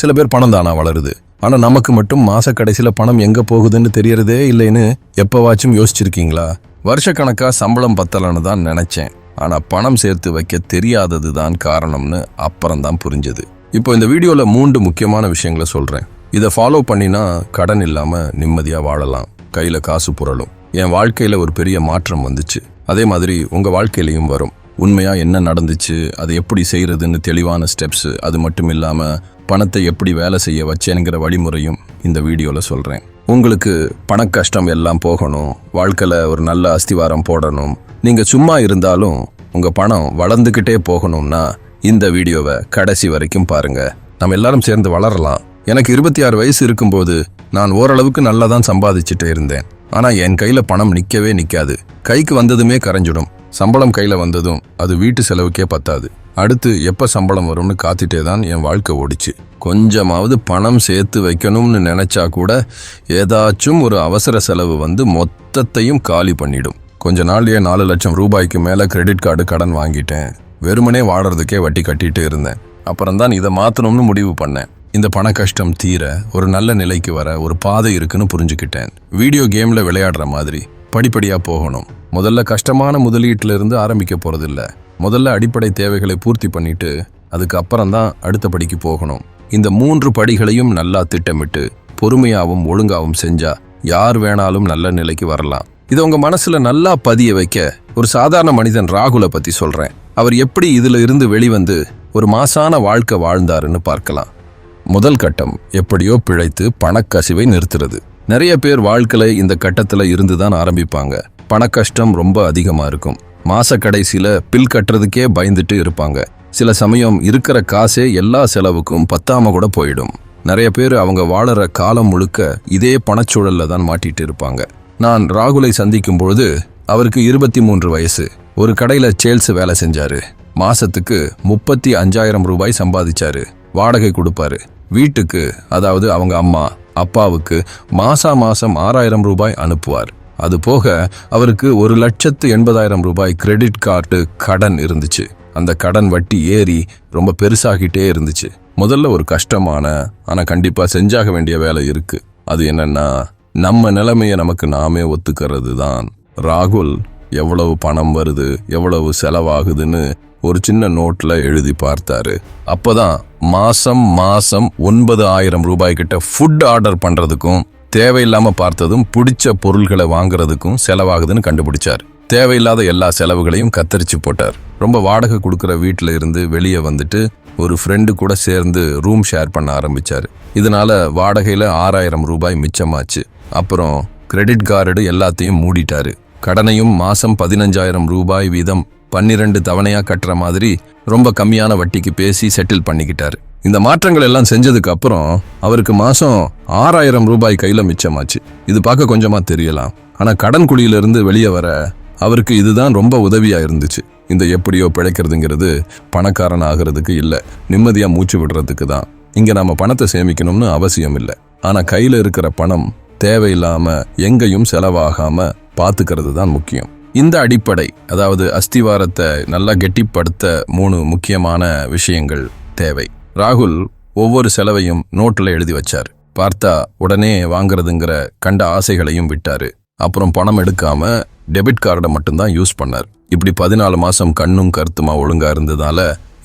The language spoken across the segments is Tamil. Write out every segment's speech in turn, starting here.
சில பேர் பணம் தானா வளருது. ஆனால் நமக்கு மட்டும் மாச கடைசியில் பணம் எங்கே போகுதுன்னு தெரியறதே இல்லைன்னு எப்போவாச்சும் யோசிச்சிருக்கீங்களா? வருஷக்கணக்காக சம்பளம் பத்தலைன்னு தான் நினைச்சேன். ஆனால் பணம் சேர்த்து வைக்க தெரியாதது தான் காரணம்னு அப்புறம் தான் புரிஞ்சது. இப்போ இந்த வீடியோவில் மூன்று முக்கியமான விஷயங்களை சொல்கிறேன் இதை ஃபாலோ பண்ணினா கடன் இல்லாமல் நிம்மதியாக வாழலாம். கையில் காசு புரளும். என் வாழ்க்கையில் ஒரு பெரிய மாற்றம் வந்துச்சு. அதே மாதிரி உங்கள் வாழ்க்கையிலையும் வரும். உண்மையாக என்ன நடந்துச்சு அதை எப்படி செய்கிறதுன்னு தெளிவான ஸ்டெப்ஸ் அது மட்டும் இல்லாமல் பணத்தை எப்படி வேலை செய்ய வச்சேங்கிற வழிமுறையும் இந்த வீடியோவில் சொல்கிறேன் உங்களுக்கு பண கஷ்டம் எல்லாம் போகணும் வாழ்க்கையில் ஒரு நல்ல அஸ்திவாரம் போடணும். நீங்கள் சும்மா இருந்தாலும் உங்கள் பணம் வளர்ந்துக்கிட்டே போகணும்னா இந்த வீடியோவை கடைசி வரைக்கும் பாருங்கள் நம்ம எல்லாரும் சேர்ந்து வளரலாம். எனக்கு இருபத்தி ஆறு வயசு இருக்கும்போது நான் ஓரளவுக்கு நல்லா தான் சம்பாதிச்சுட்டு இருந்தேன். ஆனால் என் கையில் பணம் நிற்கவே நிற்காது கைக்கு வந்ததுமே கரைஞ்சிடும். சம்பளம் கையில் வந்ததும் அது வீட்டு செலவுக்கே பத்தாது. அடுத்து எப்போ சம்பளம் வரும்னு காத்துட்டே தான் என் வாழ்க்கை ஓடிச்சு. கொஞ்சமாவது பணம் சேர்த்து வைக்கணும்னு நினச்சா கூட ஏதாச்சும் ஒரு அவசர செலவு வந்து மொத்தத்தையும் காலி பண்ணிடும். கொஞ்ச நாள்லயே நாலு லட்சம் ரூபாய்க்கு மேலே கிரெடிட் கார்டு கடன் வாங்கிட்டேன். வெறுமனே வாடுறதுக்கே வட்டி கட்டிட்டு இருந்தேன். அப்புறம் தான் இதை மாற்றணும்னு முடிவு பண்ணேன். இந்த பண கஷ்டம் தீர ஒரு நல்ல நிலைக்கு வர ஒரு பாதை இருக்குன்னு புரிஞ்சுக்கிட்டேன். வீடியோ கேமில் விளையாடுற மாதிரி படிப்படியாக போகணும். முதல்ல கஷ்டமான முதலீட்டிலிருந்து ஆரம்பிக்க போகிறதில்ல முதல்ல அடிப்படை தேவைகளை பூர்த்தி பண்ணிட்டு அதுக்கு அப்புறம் தான் அடுத்த படிக்கு போகணும். இந்த மூன்று படிகளையும் நல்லா திட்டமிட்டு பொறுமையாகவும் ஒழுங்காகவும் செஞ்சா யார் வேணாலும் நல்ல நிலைக்கு வரலாம். இதை உங்க மனசுல நல்லா பதிய வைக்க ஒரு சாதாரண மனிதன் ராகுலை பத்தி சொல்றேன். அவர் எப்படி இதுல இருந்து வெளிவந்து ஒரு மாசான வாழ்க்கை வாழ்ந்தாருன்னு பார்க்கலாம். முதல் கட்டம் எப்படியோ பிழைத்து பணக்கசிவை நிறுத்துறது. நிறைய பேர் வாழ்க்கையில் இந்த கட்டத்தில் இருந்து தான் ஆரம்பிப்பாங்க. பணக்கஷ்டம் ரொம்ப அதிகமாக இருக்கும். மாச கடைசியில் பில் கட்டுறதுக்கே பயந்துட்டு இருப்பாங்க. சில சமயம் இருக்கிற காசே எல்லா செலவுக்கும் பத்தாம கூட போயிடும். நிறைய பேர் அவங்க வாழற காலம் முழுக்க இதே பணச்சூழல்ல தான் மாட்டிட்டு இருப்பாங்க. நான் ராகுலை சந்திக்கும் பொழுது அவருக்கு இருபத்தி மூன்று வயசு. ஒரு கடையில சேல்ஸ் வேலை செஞ்சாரு. மாசத்துக்கு முப்பத்தி அஞ்சாயிரம் ரூபாய் சம்பாதிச்சாரு. வாடகை கொடுப்பாரு. வீட்டுக்கு அதாவது அவங்க அம்மா அப்பாவுக்கு மாசா மாசம் ஆறாயிரம் ரூபாய் அனுப்புவார். அது போக அவருக்கு ஒரு லட்சத்து எண்பதாயிரம் ரூபாய் கிரெடிட் கார்டு கடன் இருந்துச்சு. அந்த கடன் வட்டி ஏறி ரொம்ப பெருசாகிட்டே இருந்துச்சு. முதல்ல ஒரு கஷ்டமான ஆனால் கண்டிப்பாக செஞ்சாக வேண்டிய வேலை இருக்கு. அது என்னன்னா நம்ம நிலைமையை நமக்கு நாமே ஒத்துக்கிறது தான் ராகுல் எவ்வளவு பணம் வருது எவ்வளவு செலவாகுதுன்னு ஒரு சின்ன நோட்டில் எழுதி பார்த்தாரு. அப்போதான் மாசம் மாசம் ஒன்பது ஆயிரம் ரூபாய் கிட்ட ஃபுட் ஆர்டர் பண்ணுறதுக்கும் தேவையில்லாமல் பார்த்ததும் பிடிச்ச பொருள்களை வாங்குறதுக்கும் செலவாகுதுன்னு கண்டுபிடிச்சார். தேவையில்லாத எல்லா செலவுகளையும் கத்தரிச்சு போட்டார். ரொம்ப வாடகை கொடுக்குற வீட்டில் இருந்து வெளியே வந்துட்டு ஒரு ஃப்ரெண்டு கூட சேர்ந்து ரூம் ஷேர் பண்ண ஆரம்பித்தார் இதனால் வாடகையில் ஆறாயிரம் ரூபாய் மிச்சமாச்சு. அப்புறம் கிரெடிட் கார்டு எல்லாத்தையும் மூடிட்டாரு. கடனையும் மாதம் பதினஞ்சாயிரம் ரூபாய் வீதம் பன்னிரண்டு தவணையா கட்டுற மாதிரி ரொம்ப கம்மியான வட்டிக்கு பேசி செட்டில் பண்ணிக்கிட்டாரு. இந்த மாற்றங்கள் எல்லாம் செஞ்சதுக்கு அப்புறம் அவருக்கு மாசம் ஆறாயிரம் ரூபாய் கையில மிச்சமாச்சு. இது பார்க்க கொஞ்சமா தெரியலாம். ஆனா கடன் குழியிலிருந்து வெளியே வர அவருக்கு இதுதான் ரொம்ப உதவியா இருந்துச்சு. இந்த எப்படியோ பிழைக்கிறதுங்கிறது பணக்காரன் ஆகிறதுக்கு இல்லை. நிம்மதியா மூச்சு விடுறதுக்கு தான். இங்க நாம பணத்தை சேமிக்கணும்னு அவசியம் இல்லை. ஆனா கையில இருக்கிற பணம் தேவையில்லாம எங்கேயும் செலவாகாம பாத்துக்கிறது தான் முக்கியம். இந்த அடிப்படை அதாவது அஸ்திவாரத்தை நல்லா கெட்டிப்படுத்த மூணு முக்கியமான விஷயங்கள் தேவை. ராகுல் ஒவ்வொரு செலவையும் நோட்டில் எழுதி வச்சார். பார்த்தா உடனே வாங்குறதுங்கிற கண்ட ஆசைகளையும் விட்டாரு. அப்புறம் பணம் எடுக்காம டெபிட் கார்டை மட்டும்தான் யூஸ் பண்ணார். இப்படி பதினாலு மாசம் கண்ணும் கருத்துமா ஒழுங்கா இருந்ததால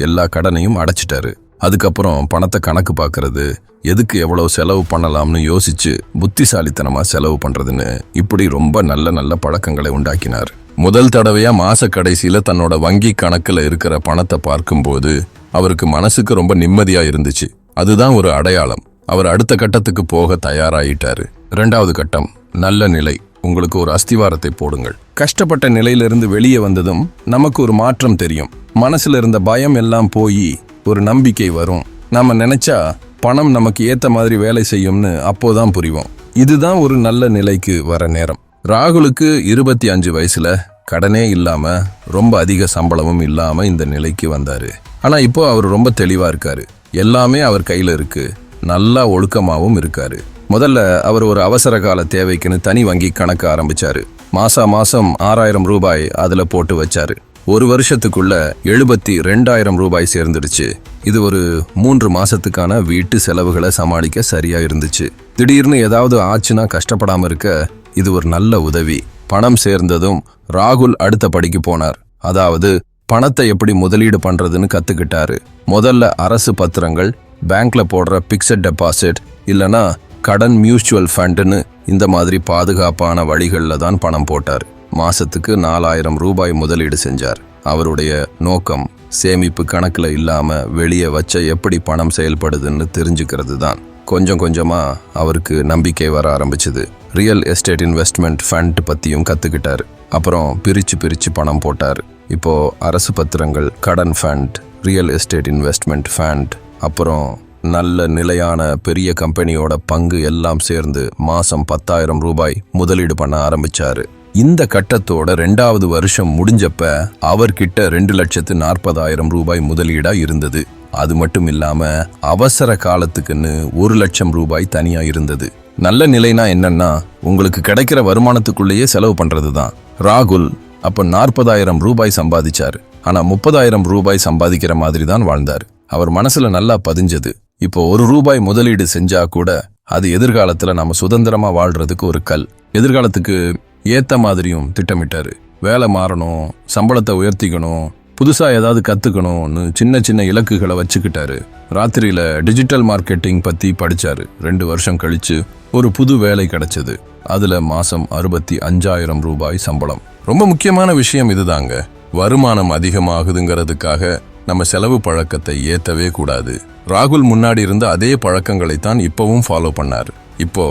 எல்லா கடனையும் அடைச்சிட்டாரு. அதுக்கப்புறம் பணத்தை கணக்கு பார்க்கறது எதுக்கு எவ்வளவு செலவு பண்ணலாம்னு யோசிச்சு புத்திசாலித்தனமாக செலவு பண்ணுறதுன்னு இப்படி ரொம்ப நல்ல நல்ல பழக்கங்களை உண்டாக்கினார். முதல் தடவையா மாச கடைசியில தன்னோட வங்கி கணக்குல இருக்கிற பணத்தை பார்க்கும்போது அவருக்கு மனசுக்கு ரொம்ப நிம்மதியா இருந்துச்சு. அதுதான் ஒரு அடையாளம். அவர் அடுத்த கட்டத்துக்கு போக தயாராயிட்டாரு. ரெண்டாவது கட்டம் நல்ல நிலை. உங்களுக்கு ஒரு அஸ்திவாரத்தை போடுங்கள். கஷ்டப்பட்ட நிலையிலிருந்து வெளியே வந்ததும் நமக்கு ஒரு மாற்றம் தெரியும். மனசுல இருந்த பயம் எல்லாம் போய் ஒரு நம்பிக்கை வரும். நாம நினைச்சா பணம் நமக்கு ஏத்த மாதிரி வேலை செய்யும்னு அப்போதான் புரிவோம். இதுதான் ஒரு நல்ல நிலைக்கு வர நேரம். ராகுலுக்கு இருபத்தி அஞ்சு வயசுல கடனே இல்லாம ரொம்ப அதிக சம்பளமும் இல்லாம இந்த நிலைக்கு வந்தாரு. ஆனா இப்போ அவர் ரொம்ப தெளிவா இருக்காரு. எல்லாமே அவர் கையில இருக்கு. நல்லா ஒழுக்கமாகவும் இருக்காரு. முதல்ல அவர் ஒரு அவசர கால தேவைக்குன்னு தனி வங்கி கணக்கு ஆரம்பிச்சாரு. மாசா மாசம் ஆறாயிரம் ரூபாய் அதுல போட்டு வச்சாரு. ஒரு வருஷத்துக்குள்ள எழுபத்தி ரெண்டாயிரம் ரூபாய் சேர்ந்துடுச்சு. இது ஒரு மூன்று மாசத்துக்கான வீட்டு செலவுகளை சமாளிக்க சரியா இருந்துச்சு. திடீர்னு ஏதாவது ஆச்சுன்னா கஷ்டப்படாம இருக்க இது ஒரு நல்ல உதவி. பணம் சேர்ந்ததும் ராகுல் அடுத்த படிக்கு போனார். அதாவது பணத்தை எப்படி முதலீடு பண்றதுன்னு கத்துக்கிட்டாரு. முதல்ல அரசு பத்திரங்கள் பேங்க்ல போடுற பிக்சட் டெபாசிட் இல்லனா கடன் மியூச்சுவல் ஃபண்டுன்னு இந்த மாதிரி பாதுகாப்பான வழிகளில் தான் பணம் போட்டார். மாசத்துக்கு நாலாயிரம் ரூபாய் முதலீடு செஞ்சார். அவருடைய நோக்கம் சேமிப்பு கணக்கில் இல்லாம வெளியே வச்ச எப்படி பணம் செயல்படுதுன்னு தெரிஞ்சுக்கிறது தான் கொஞ்சம் கொஞ்சமாக அவருக்கு நம்பிக்கை வர ஆரம்பிச்சது. ரியல் எஸ்டேட் இன்வெஸ்ட்மெண்ட் ஃபண்ட் பற்றியும் கற்றுக்கிட்டார் அப்புறம் பிரித்து பிரித்து பணம் போட்டார். இப்போது அரசு பத்திரங்கள் கடன் fund real estate investment fund அப்புறம் நல்ல நிலையான பெரிய கம்பெனியோட பங்கு எல்லாம் சேர்ந்து மாதம் பத்தாயிரம் ரூபாய் முதலீடு பண்ண ஆரம்பித்தார் இந்த கட்டத்தோட ரெண்டாவது வருஷம் முடிஞ்சப்ப அவர்கிட்ட ரெண்டு லட்சத்து நாற்பதாயிரம் ரூபாய் முதலீடாக இருந்தது. அது மட்டும் இல்லாம அவசர காலத்துக்குன்னு ஒரு லட்சம் ரூபாய் தனியா இருந்தது. நல்ல நிலைனா என்னன்னா உங்களுக்கு கிடைக்கிற வருமானத்துக்குள்ளேயே செலவு பண்றது தான் ராகுல் அப்ப நாற்பதாயிரம் ரூபாய் சம்பாதிச்சாரு. ஆனா முப்பதாயிரம் ரூபாய் சம்பாதிக்கிற மாதிரி தான் வாழ்ந்தார். அவர் மனசுல நல்லா பதிஞ்சது. இப்போ ஒரு ரூபாய் முதலீடு செஞ்சா கூட அது எதிர்காலத்துல நம்ம சுதந்திரமா வாழ்றதுக்கு ஒரு கல். எதிர்காலத்துக்கு ஏத்த மாதிரியும் திட்டமிட்டாரு. வேலை மாறணும் சம்பளத்தை உயர்த்திக்கணும் புதுசாக ஏதாவது கற்றுக்கணும்னு சின்ன சின்ன இலக்குகளை வச்சுக்கிட்டாரு. ராத்திரியில் டிஜிட்டல் மார்க்கெட்டிங் பற்றி படித்தார் ரெண்டு வருஷம் கழித்து ஒரு புது வேலை கிடைச்சது. அதில் மாதம் அறுபத்தி அஞ்சாயிரம் ரூபாய் சம்பளம். ரொம்ப முக்கியமான விஷயம் இதுதாங்க. வருமானம் அதிகமாகுதுங்கிறதுக்காக நம்ம செலவு பழக்கத்தை ஏற்றவே கூடாது. ராகுல் முன்னாடி இருந்த அதே பழக்கங்களை தான் இப்போவும் ஃபாலோ பண்ணார். இப்போ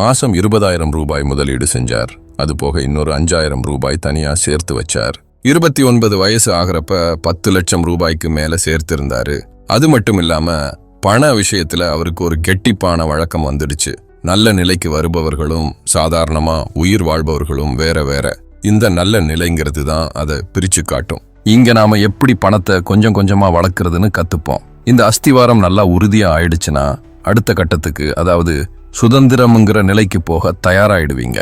மாசம் இருபதாயிரம் ரூபாய் முதலீடு செஞ்சார். அது போக இன்னொரு அஞ்சாயிரம் ரூபாய் தனியாக சேர்த்து வச்சார். இருபத்தி ஒன்பது வயசு ஆகிறப்ப பத்து லட்சம் ரூபாய்க்கு மேலே சேர்த்திருந்தாரு. அது மட்டும் இல்லாமல் பண விஷயத்தில் அவருக்கு ஒரு கெட்டிப்பான வழக்கம் வந்துடுச்சு. நல்ல நிலைக்கு வருபவர்களும் சாதாரணமாக உயிர் வாழ்பவர்களும் வேற வேற. இந்த நல்ல நிலைங்கிறது தான் அதை பிரிச்சு காட்டும். இங்கே நாம் எப்படி பணத்தை கொஞ்சம் கொஞ்சமாக வளர்க்குறதுன்னு கற்றுப்போம் இந்த அஸ்திவாரம் நல்லா உறுதியாக ஆயிடுச்சுன்னா அடுத்த கட்டத்துக்கு அதாவது சுதந்திரம்ங்கிற நிலைக்கு போக தயாராகிடுவீங்க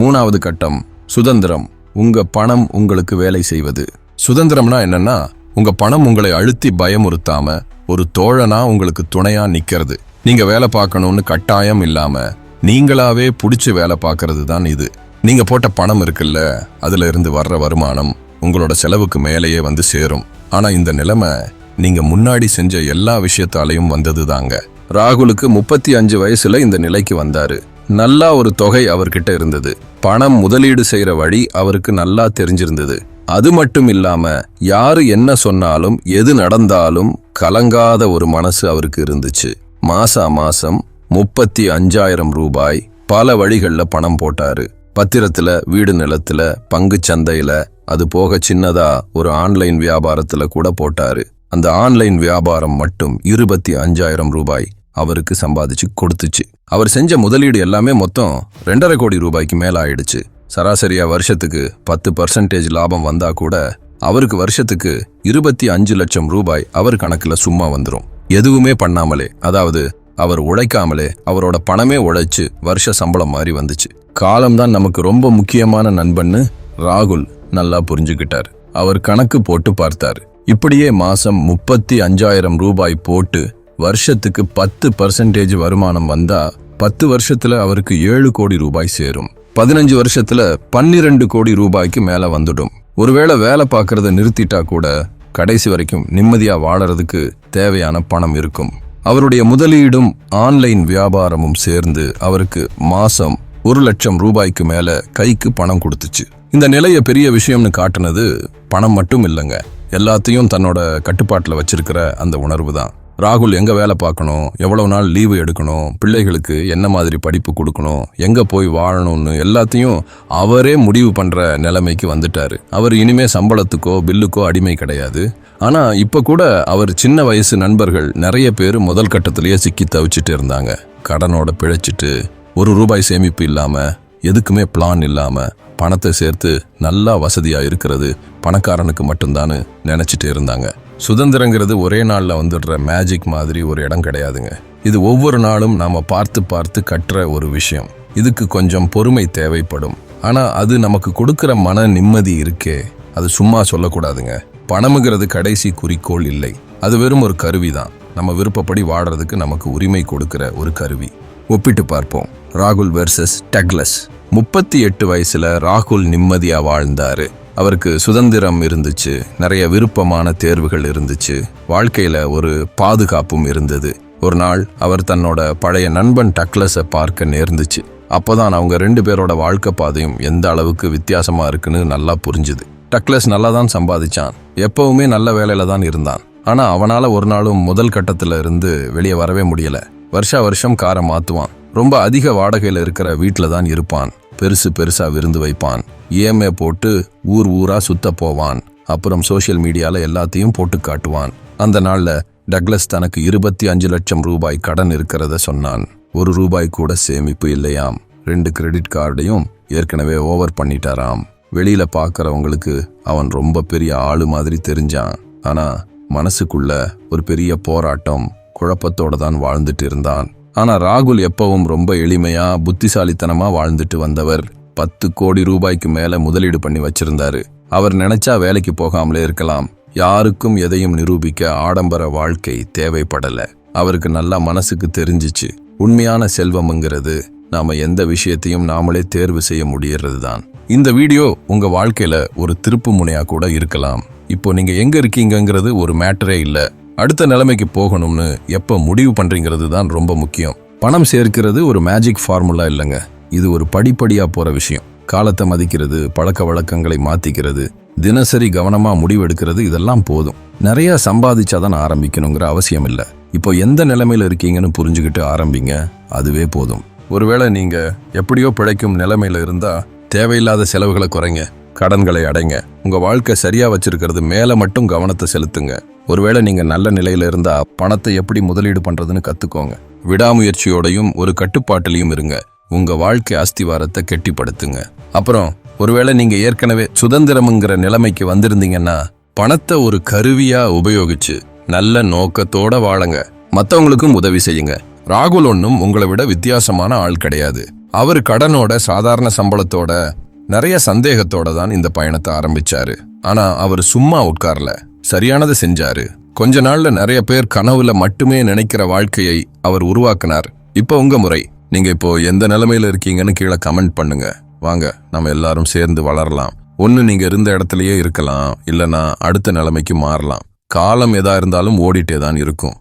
மூணாவது கட்டம் சுதந்திரம். உங்க பணம் உங்களுக்கு வேலை செய்வது. சுதந்திரம்னா என்னன்னா உங்க பணம் உங்களை அழுத்தி பயமுறுத்தாம ஒரு தோழனா உங்களுக்கு துணையா நிக்கிறது. நீங்க வேலை பார்க்கணும்னு கட்டாயம் இல்லாம நீங்களாவே பிடிச்சி வேலை பார்க்கறது தான் இது. நீங்க போட்ட பணம் இருக்குல்ல அதுல இருந்து வர்ற வருமானம் உங்களோட செலவுக்கு மேலேயே வந்து சேரும். ஆனா இந்த நிலைமை நீங்க முன்னாடி செஞ்ச எல்லா விஷயத்தாலையும் வந்தது தாங்க ராகுலுக்கு முப்பத்தி அஞ்சு வயசுல இந்த நிலைக்கு வந்தாரு. நல்லா ஒரு தொகை அவர்கிட்ட இருந்தது. பணம் முதலீடு செய்கிற வழி அவருக்கு நல்லா தெரிஞ்சிருந்தது. அது மட்டும் இல்லாம யாரு என்ன சொன்னாலும் எது நடந்தாலும் கலங்காத ஒரு மனசு அவருக்கு இருந்துச்சு. மாசா மாசம் முப்பத்தி அஞ்சாயிரம் ரூபாய் பல வழிகளில் பணம் போட்டாரு. பத்திரத்துல வீடு நிலத்துல பங்கு சந்தையில அது போக சின்னதா ஒரு ஆன்லைன் வியாபாரத்துல கூட போட்டாரு. அந்த ஆன்லைன் வியாபாரம் மட்டும் இருபத்தி அஞ்சாயிரம் ரூபாய் அவருக்கு சம்பாதிச்சு கொடுத்துச்சு. அவர் செஞ்ச முதலீடு எல்லாமே மொத்தம் ரெண்டரை கோடி ரூபாய்க்கு மேல ஆயிடுச்சு. சராசரியா வருஷத்துக்கு பத்து பர்சன்டேஜ் லாபம் வந்தா கூட அவருக்கு வருஷத்துக்கு இருபத்தி அஞ்சு லட்சம் ரூபாய் அவர் கணக்குல சும்மா வந்துடும் எதுவுமே பண்ணாமலே அதாவது அவர் உழைக்காமலே அவரோட பணமே உழைச்சு வருஷ சம்பளம் மாதிரி வந்துச்சு. காலம்தான் நமக்கு ரொம்ப முக்கியமான நண்பன்னு ராகுல் நல்லா புரிஞ்சுக்கிட்டார். அவர் கணக்கு போட்டு பார்த்தார். இப்படியே மாசம் முப்பத்தி அஞ்சாயிரம் ரூபாய் போட்டு வருஷத்துக்கு பத்து பர்சன்டேஜ் வருமானம் வந்தா பத்து வருஷத்துல அவருக்கு ஏழு கோடி ரூபாய் சேரும். பதினஞ்சு வருஷத்துல பன்னிரண்டு கோடி ரூபாய்க்கு மேல வந்துடும். ஒருவேளை வேலை பார்க்கறத நிறுத்திட்டா கூட கடைசி வரைக்கும் நிம்மதியா வாழறதுக்கு தேவையான பணம் இருக்கும். அவருடைய முதலீடும் ஆன்லைன் வியாபாரமும் சேர்ந்து அவருக்கு மாசம் ஒரு லட்சம் ரூபாய்க்கு மேல கைக்கு பணம் கொடுத்துச்சு. இந்த நிலைய பெரிய விஷயம்னு காட்டுனது பணம் மட்டும் இல்லைங்க. எல்லாத்தையும் தன்னோட கட்டுப்பாட்டில் வச்சிருக்கிற அந்த உணர்வு தான் ராகுல் எங்கே வேலை பார்க்கணும்? எவ்வளோ நாள் லீவு எடுக்கணும்? பிள்ளைகளுக்கு என்ன மாதிரி படிப்பு கொடுக்கணும்? எங்கே போய் வாழணும்னு எல்லாத்தையும் அவரே முடிவு பண்ணுற நிலைமைக்கு வந்துட்டார். அவர் இனிமே சம்பளத்துக்கோ பில்லுக்கோ அடிமை கிடையாது. ஆனால் இப்போ கூட அவர் சின்ன வயசு நண்பர்கள் நிறைய பேர் முதல் கட்டத்திலேயே சிக்கி தவிச்சிட்டு இருந்தாங்க. கடனோட பிழைச்சிட்டு ஒரு ரூபாய் சேமிப்பு இல்லாமல் எதுக்குமே பிளான் இல்லாமல் பணத்தை சேர்த்து நல்லா வசதியாக இருக்கிறது பணக்காரனுக்கு மட்டும்தான்னு நினச்சிட்டு இருந்தாங்க. சுதந்திரங்கிறது ஒரே நாளில் வந்துடுற மேஜிக் மாதிரி ஒரு இடம் கிடையாதுங்க. இது ஒவ்வொரு நாளும் நாம் பார்த்து பார்த்து கட்டுற ஒரு விஷயம். இதுக்கு கொஞ்சம் பொறுமை தேவைப்படும். ஆனால் அது நமக்கு கொடுக்குற மன நிம்மதி இருக்கே. அது சும்மா சொல்லக்கூடாதுங்க. பணமுங்கிறது கடைசி குறிக்கோள் இல்லை. அது வெறும் ஒரு கருவி தான். நம்ம விருப்பப்படி வாடுறதுக்கு நமக்கு உரிமை கொடுக்குற ஒரு கருவி. ஒப்பிட்டு பார்ப்போம். ராகுல் வெர்சஸ் டக்லஸ் முப்பத்தி எட்டு வயசுல ராகுல் நிம்மதியா வாழ்ந்தாரு. அவருக்கு சுதந்திரம் இருந்துச்சு நிறைய விருப்பமான தேர்வுகள் இருந்துச்சு வாழ்க்கையில ஒரு பாதுகாப்பும் இருந்தது. ஒரு நாள் அவர் தன்னோட பழைய நண்பன் டக்லஸை பார்க்க நேர்ந்துச்சு. அப்போதான் அவங்க ரெண்டு பேரோட வாழ்க்கை பாதையும் எந்த அளவுக்கு வித்தியாசமா இருக்குன்னு நல்லா புரிஞ்சுது. டக்லஸ் நல்லா தான் சம்பாதிச்சான். எப்பவுமே நல்ல வேலையில தான் இருந்தான். ஆனா அவனால ஒரு நாளும் முதல் கட்டத்துல இருந்து வெளியே வரவே முடியல. வருஷா வருஷம் காரை மாத்துவான். ரொம்ப அதிக வாடகையில இருக்கிற வீட்டில தான் இருப்பான். பெருசு பெருசா விருந்து வைப்பான். ஏமே போட்டு ஊர் ஊரா சுத்த போவான். அப்புறம் சோஷியல் மீடியால எல்லாத்தையும் போட்டு காட்டுவான். அந்த நாள்ல டக்ளஸ் தனக்கு இருபத்தி அஞ்சு லட்சம் ரூபாய் கடன் இருக்கிறத சொன்னான். ஒரு ரூபாய் கூட சேமிப்பு இல்லையாம். ரெண்டு கிரெடிட் கார்டையும் ஏற்கனவே ஓவர் பண்ணிட்டாராம். வெளியில பாக்குறவங்களுக்கு அவன் ரொம்ப பெரிய ஆளு மாதிரி தெரிஞ்சான். ஆனா மனசுக்குள்ள ஒரு பெரிய போராட்டம் குழப்பத்தோட தான் வாழ்ந்துட்டு இருந்தான். ஆனா ராகுல் எப்பவும் ரொம்ப எளிமையா புத்திசாலித்தனமா வாழ்ந்துட்டு வந்தவர். பத்து கோடி ரூபாய்க்கு மேல முதலீடு பண்ணி வச்சிருந்தாரு. அவர் நினைச்சா வேலைக்கு போகாமலே இருக்கலாம். யாருக்கும் எதையும் நிரூபிக்க ஆடம்பர வாழ்க்கை தேவைப்படல. அவருக்கு நல்லா மனசுக்கு தெரிஞ்சிச்சு. உண்மையான செல்வம்ங்கிறது நாம எந்த விஷயத்தையும் நாமளே தேர்வு செய்ய முடியறது தான் இந்த வீடியோ உங்க வாழ்க்கையில ஒரு திருப்பு முனையா கூட இருக்கலாம். இப்போ நீங்க எங்க இருக்கீங்கங்கிறது ஒரு மேட்டரே இல்ல. அடுத்த நிலைமைக்கு போகணும்னு எப்ப முடிவு பண்றீங்கிறது தான் ரொம்ப முக்கியம். பணம் சேர்க்கிறது ஒரு மேஜிக் ஃபார்முலா இல்லைங்க. இது ஒரு படிப்படியாக போகிற விஷயம். காலத்தை மதிக்கிறது பழக்க வழக்கங்களை மாற்றிக்கிறது தினசரி கவனமாக முடிவெடுக்கிறது இதெல்லாம் போதும். நிறைய சம்பாதிச்சாதான் ஆரம்பிக்கணுங்கிற அவசியம் இல்லை. இப்போ எந்த நிலைமையில் இருக்கீங்கன்னு புரிஞ்சுக்கிட்டு ஆரம்பிங்க அதுவே போதும். ஒருவேளை நீங்கள் எப்படியோ பிழைக்கும் நிலைமையில் இருந்தால் தேவையில்லாத செலவுகளை குறைங்க கடன்களை அடைங்க. உங்கள் வாழ்க்கை சரியாக வச்சிருக்கிறது மேலே மட்டும் கவனத்தை செலுத்துங்க. ஒருவேளை நீங்கள் நல்ல நிலையில் இருந்தால் பணத்தை எப்படி முதலீடு பண்ணுறதுன்னு கற்றுக்கோங்க விடாமுயற்சியோடையும் ஒரு கட்டுப்பாட்டிலையும் இருங்க. உங்கள் வாழ்க்கை அஸ்திவாரத்தை கெட்டிப்படுத்துங்க. அப்புறம் ஒருவேளை நீங்கள் ஏற்கனவே சுதந்திரம்ங்கிற நிலைமைக்கு வந்திருந்தீங்கன்னா பணத்தை ஒரு கருவியாக உபயோகிச்சு நல்ல நோக்கத்தோட வாழுங்க. மற்றவங்களுக்கும் உதவி செய்யுங்க. ராகுல் ஒன்றும் உங்களை விட வித்தியாசமான ஆள் கிடையாது. அவர் கடனோட சாதாரண சம்பளத்தோட நிறைய சந்தேகத்தோட தான் இந்த பயணத்தை ஆரம்பிச்சாரு. ஆனா அவர் சும்மா உட்கார்ல. சரியானதை செஞ்சாரு. கொஞ்ச நாள்ல நிறைய பேர் கனவுல மட்டுமே நினைக்கிற வாழ்க்கையை அவர் உருவாக்கினார். இப்போ உங்க முறை. நீங்கள் இப்போது எந்த நிலமையில் இருக்கீங்கன்னு கீழே கமெண்ட் பண்ணுங்கள் வாங்க நம்ம எல்லாரும் சேர்ந்து வளரலாம். ஒன்று நீங்கள் இருந்த இடத்துலையே இருக்கலாம். இல்லைன்னா அடுத்த நிலைமைக்கு மாறலாம். காலம் எதா இருந்தாலும் ஓடிட்டே தான் இருக்கும்.